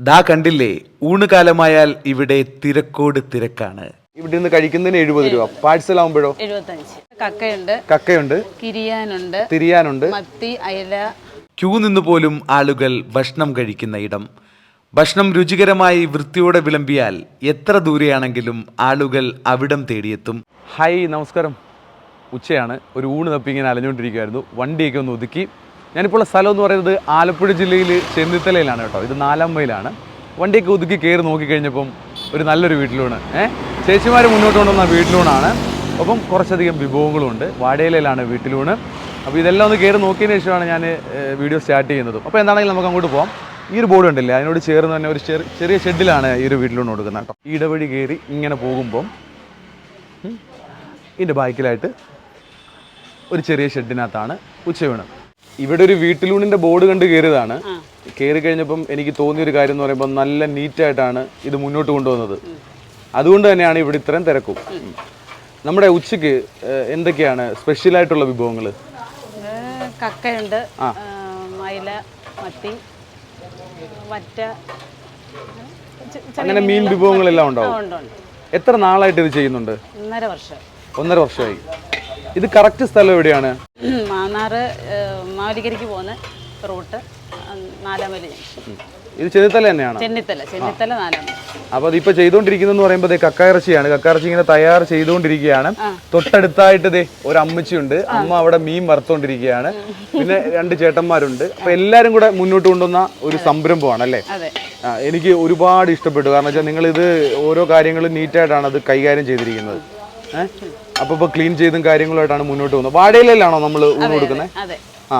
ദാ കണ്ടില്ലേ ഊണുകാലമായാൽ ഇവിടെ തിരക്കോട് തിരക്കാണ്. ഇവിടെ നിന്ന് കഴിക്കുന്നതിന് എഴുപത് രൂപ. പാഴ്സൽ ആവുമ്പോഴോ? എഴുപത്തഞ്ച്. കക്കയുണ്ട്. കക്കയുണ്ട്. കിരിയാനുണ്ട്. തിരിയാനുണ്ട്. മത്തി അയല. ക്യൂ നിന്ന് പോലും ആളുകൾ ഭക്ഷണം കഴിക്കുന്ന ഇടം. ഭക്ഷണം രുചികരമായി വൃത്തിയോടെ വിളമ്പിയാൽ എത്ര ദൂരെയാണെങ്കിലും ആളുകൾ അവിടം തേടിയെത്തും. ഹായ് നമസ്കാരം. ഉച്ചയാണ്. ഒരു ഊണ് തപ്പി ഇങ്ങനെ അലഞ്ഞുകൊണ്ടിരിക്കുമായിരുന്നു വണ്ടിയൊക്കെ ഒന്ന് ഒതുക്കി. ഞാനിപ്പോൾ ഉള്ള സ്ഥലം എന്ന് പറയുന്നത് ആലപ്പുഴ ജില്ലയിൽ ചെന്നിത്തലയിലാണ് കേട്ടോ. ഇത് നാലാം മൈലാണ്. വണ്ടിയൊക്കെ ഒതുക്കി കയറി നോക്കിക്കഴിഞ്ഞപ്പം ഒരു നല്ലൊരു വീട്ടിലൂണ്. ഏഹ് ചേച്ചിമാർ മുന്നോട്ട് കൊണ്ടുവന്ന വീട്ടിലൂണാണ്. ഒപ്പം കുറച്ചധികം വിഭവങ്ങളും ഉണ്ട് വാടയിലയിലാണ് വീട്ടിലൂണ്. അപ്പോൾ ഇതെല്ലാം ഒന്ന് കയറി നോക്കിയതിന് ശേഷമാണ് ഞാൻ വീഡിയോ സ്റ്റാർട്ട് ചെയ്യുന്നത്. അപ്പോൾ എന്താണെങ്കിലും നമുക്ക് അങ്ങോട്ട് പോകാം ഈ ഒരു ബോർഡ് ഉണ്ടല്ലേ അതിനോട് ചേർന്ന് തന്നെ ഒരു ചെറിയ ഷെഡിലാണ് ഈ ഒരു വീട്ടിലൂണ് കൊടുക്കുന്നത് കേട്ടോ. ഇടവഴി കയറി ഇങ്ങനെ പോകുമ്പം ഇതിന്റെ ബാക്കിലായിട്ട് ഒരു ചെറിയ ഷെഡിനകത്താണ് ഉച്ചയൂണ്. ഇവിടെ ഒരു വീട്ടിലൂണിന്റെ ബോർഡ് കണ്ട് കയറിയതാണ്. കയറി കഴിഞ്ഞപ്പം എനിക്ക് തോന്നിയ ഒരു കാര്യം എന്ന് പറയുമ്പോൾ നല്ല നീറ്റായിട്ടാണ് ഇത് മുന്നോട്ട് കൊണ്ടുവന്നത്. അതുകൊണ്ട് തന്നെയാണ് ഇവിടെ ഇത്രയും തിരക്കും. നമ്മുടെ ഉച്ചയ്ക്ക് എന്തൊക്കെയാണ് സ്പെഷ്യൽ ആയിട്ടുള്ള വിഭവങ്ങൾ കക്കയുണ്ട് മൈല മത്തി വറ്റ അങ്ങനെ മീൻ വിഭവങ്ങളെല്ലാം ഉണ്ടാവും. ഉണ്ട് ഉണ്ട്. എത്ര നാളായിട്ട് ഇത് ചെയ്യുന്നുണ്ട്? ഒന്നര വർഷം. ഒന്നര വർഷമായി. ഇത് കറക്റ്റ് സ്ഥലം എവിടെയാണ്? മാന്നാറ് മാവലിക്കരിക്ക് പോകുന്ന റൂട്ട് നാലാമല ജംഗ്ഷൻ. ഇത് ചെന്നിത്തല തന്നെയാണ്? ചെന്നിത്തല ചെന്നിത്തല നാലാമല അപ്പൊ അപ്പോൾ അതിപ്പോൾ ചെയ്തുകൊണ്ടിരിക്കുന്നതെന്ന് പറയുമ്പോൾ ദേ കക്കയിറച്ചിയാണ്. കക്കയിറച്ചി ഇങ്ങനെ തയ്യാർ ചെയ്തുകൊണ്ടിരിക്കുകയാണ് തൊട്ടടുത്തായിട്ട് ദേ ഒരു അമ്മച്ചിയുണ്ട്. അമ്മ അവിടെ മീൻ വറുത്തുകൊണ്ടിരിക്കുകയാണ് പിന്നെ രണ്ട് ചേട്ടന്മാരുണ്ട്. അപ്പൊ എല്ലാരും കൂടെ മുന്നോട്ട് കൊണ്ടുവന്ന ഒരു സംരംഭമാണ് അല്ലേ? എനിക്ക് ഒരുപാട് ഇഷ്ടപ്പെട്ടു. കാരണം വെച്ചാൽ നിങ്ങൾ ഇത് ഓരോ കാര്യങ്ങളും നീറ്റായിട്ടാണ് അത് കൈകാര്യം ചെയ്തിരിക്കുന്നത്. ഏഹ് അപ്പൊ ഇപ്പൊ ക്ലീൻ ചെയ്തും കാര്യങ്ങളുമായിട്ടാണ് മുന്നോട്ട് പോകുന്നത്. വാടകയിലാണോ നമ്മൾ ഊണ് കൊടുക്കുന്നത് ആ.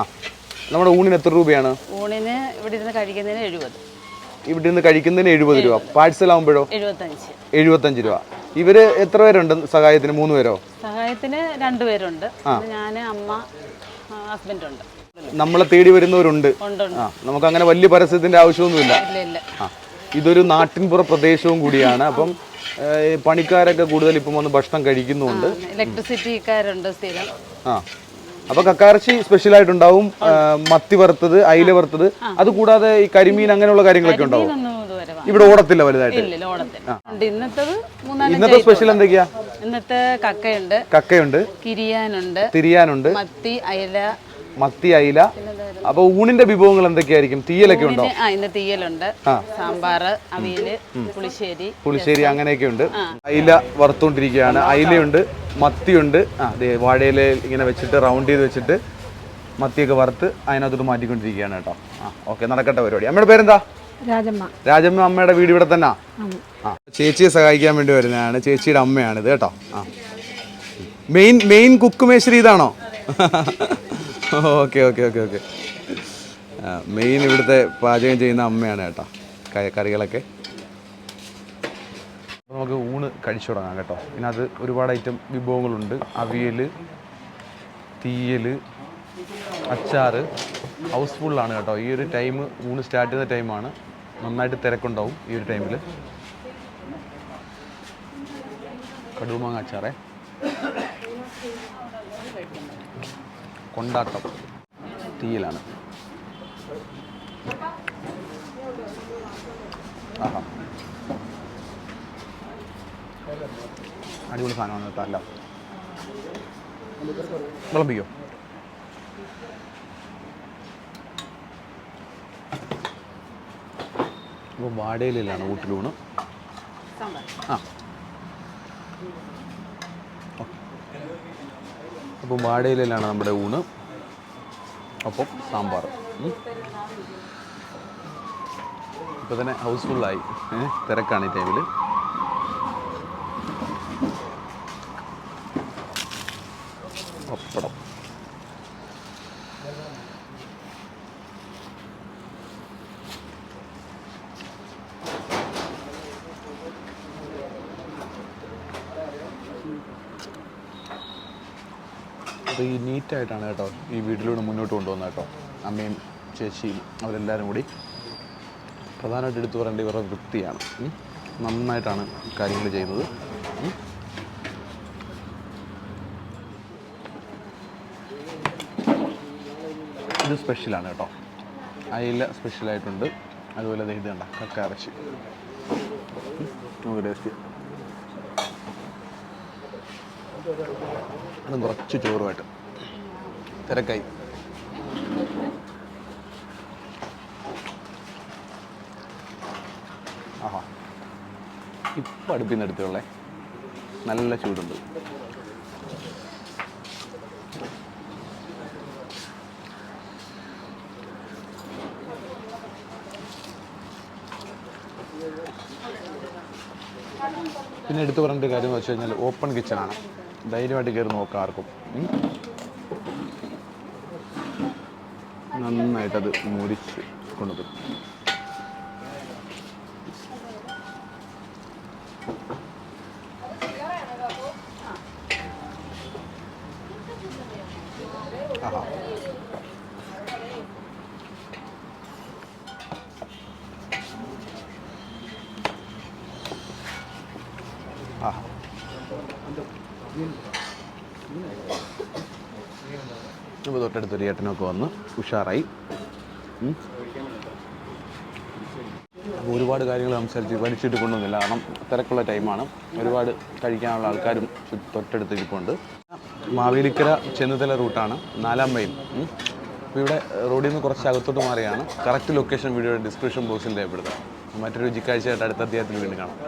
നമ്മുടെ ഊണിന് എത്ര രൂപയാണ്? ഊണിന് ഇവിടെ ഇരുന്ന് കഴിക്കുന്നതിന് എഴുപത്. ഇവിടെ നിന്ന് കഴിക്കുന്നതിന് എഴുപത് രൂപ. പാഴ്സൽ ആകുമ്പോഴോ എഴുപത്തഞ്ച്. രൂപ. ഇവർ എത്ര പേരുണ്ട് സഹായത്തിന്? മൂന്ന് പേരോ? സഹായത്തിന് രണ്ടുപേരുണ്ട് ഞാൻ അമ്മ ഹസ്ബൻഡ് ഉണ്ട് നമ്മളെ തേടി വരുന്നവരുണ്ട്. നമുക്ക് അങ്ങനെ വലിയ പരസ്യത്തിന്റെ ആവശ്യമൊന്നുമില്ല. ഇതൊരു നാട്ടിൻപുറ പ്രദേശവും കൂടിയാണ്. അപ്പം പണിക്കാരൊക്കെ കൂടുതൽ ഇപ്പം വന്ന് ഭക്ഷണം കഴിക്കുന്നുണ്ട് ഇലക്ട്രിസിറ്റിക്കാരുണ്ട് സ്ഥിരം. ആ. അപ്പൊ കക്കാർച്ചി സ്പെഷ്യൽ ആയിട്ടുണ്ടാവും മത്തി വറുത്തത് അയില വറുത്തത്. അത് കൂടാതെ ഈ കരിമീൻ അങ്ങനെയുള്ള കാര്യങ്ങളൊക്കെ ഉണ്ടാവും? ഇവിടെ ഓടത്തില്ല വലുതായിട്ട്? ഇന്നത്തെ സ്പെഷ്യൽ എന്തൊക്കെയാ? ഇന്നത്തെ കക്കയുണ്ട്. കക്കയുണ്ട്. തിരിയാനുണ്ട് തിരിയാനുണ്ട്. മത്തി അയില. മത്തി അയില. അപ്പൊ ഊണിന്റെ വിഭവങ്ങൾ എന്തൊക്കെയായിരിക്കും? തീയലൊക്കെ ഉണ്ടോ? ആ ഇന്ന് തീയലുണ്ട്. സാമ്പാർ അവിയൽ പുളിശ്ശേരി പുളിശ്ശേരി അങ്ങനെയൊക്കെ ഉണ്ട് അയില വറുത്തോണ്ടിരിക്കുകയാണ് അയിലയുണ്ട് മത്തിയുണ്ട്. ആ ദേ വാഴയില ഇങ്ങനെ വെച്ചിട്ട് റൗണ്ട് ചെയ്ത് വെച്ചിട്ട് മത്തിയൊക്കെ വറുത്ത് അതിനകത്തോട്ട് മാറ്റിക്കൊണ്ടിരിക്കുകയാണ് കേട്ടോ. ആ ഓക്കെ നടക്കട്ടെ പരിപാടി. അമ്മയുടെ പേരെന്താ? രാജമ്മ. രാജമ്മ അമ്മയുടെ വീട് ഇവിടെ തന്നെ? ആ ചേച്ചിയെ സഹായിക്കാൻ വേണ്ടി വരുന്നതാണ്. ചേച്ചിയുടെ അമ്മയാണ് ഇത് കേട്ടോ. ആ. മെയിൻ മെയിൻ കുക്ക് മേശ്രി ഇതാണോ? Okay okay okay okay. Main ഇവിടുത്തെ പാചകം ചെയ്യുന്ന അമ്മയാണ് കേട്ടോ കറികളൊക്കെ. നമുക്ക് ഊണ് കഴിച്ചു തുടങ്ങാം കേട്ടോ. ഇതിനകത്ത് ഒരുപാട് ഐറ്റം വിഭവങ്ങളുണ്ട്. അവിയൽ തീയൽ അച്ചാറ്. ഹൗസ്ഫുള്ളാണ് കേട്ടോ. ഈ ഒരു ടൈം ഊണ് സ്റ്റാർട്ട് ചെയ്യുന്ന ടൈമാണ് നന്നായിട്ട് തിരക്കുണ്ടാവും ഈ ഒരു ടൈമിൽ കടുമാങ്ങ അച്ചാറേ. കൊണ്ടാട്ടം. തീയലാണ്. അടിപൊളി സാധനമാണ് തല്ല വിളമ്പിക്കോ? അപ്പോൾ വാടയിലാണ് വീട്ടിലൂണ് ആ. അപ്പോൾ വാടയിലാണ് നമ്മുടെ ഊണ്. ഒപ്പം സാമ്പാർ. ഇപ്പോൾ തന്നെ ഹൗസ്ഫുള്ളായി തിരക്കാണ് ഈ ടൈമിൽ പപ്പടം അപ്പോൾ ഈ നീറ്റായിട്ടാണ് കേട്ടോ ഈ വീട്ടിലൂടെ മുന്നോട്ട് കൊണ്ടുപോകുന്നത് കേട്ടോ. അമ്മയും ചേച്ചിയും അവരെല്ലാവരും കൂടി. പ്രധാനമായിട്ട് എടുത്തു പറയേണ്ട ഇവരുടെ വൃത്തിയാണ്. നന്നായിട്ടാണ് കാര്യങ്ങൾ ചെയ്യുന്നത്. ഇത് സ്പെഷ്യലാണ് കേട്ടോ. അയില സ്പെഷ്യലായിട്ടുണ്ട് അതുപോലെ ഇത് കണ്ട കക്ക ഇറച്ചി. നമുക്ക് കുറച്ച് ചോറുമായിട്ട്. തിരക്കായി. ആഹാ. ഇപ്പം അടുപ്പിൽ നിന്ന് എടുത്തുള്ളേ നല്ല ചൂടുണ്ട്. പിന്നെ എടുത്തു പറഞ്ഞിട്ട് കാര്യം എന്ന് വെച്ച് കഴിഞ്ഞാൽ ഓപ്പൺ കിച്ചണാണ് ധൈര്യമായിട്ട് കയറി നോക്കാം ആർക്കും. നന്നായിട്ടത് മുരിച്ച് കൊണ്ടുവരും ആഹാ ആഹാ ഇപ്പോൾ തൊട്ടടുത്തൊരു ഏട്ടനൊക്കെ വന്ന് ഉഷാറായി. അപ്പോൾ ഒരുപാട് കാര്യങ്ങൾ സംസാരിച്ച് വലിച്ചിട്ട് കൊണ്ടൊന്നുമില്ല കാരണം തിരക്കുള്ള ടൈമാണ്. ഒരുപാട് കഴിക്കാനുള്ള ആൾക്കാരും തൊട്ടടുത്തിരിപ്പുണ്ട്. മാവേലിക്കര ചെന്നിത്തല റൂട്ടാണ്. നാലാം മൈൽ അപ്പോൾ ഇവിടെ റോഡിൽ നിന്ന് കുറച്ച് അകത്തോട്ട് മാറിയാണ്. കറക്റ്റ് ലൊക്കേഷൻ വീഡിയോയുടെ ഡിസ്ക്രിപ്ഷൻ ബോക്സിൽ രേഖപ്പെടുത്താം. മറ്റൊരു രുചിക്കാഴ്ചയായിട്ട് അടുത്ത അധ്യായത്തിൽ വീണ്ടും കാണാം.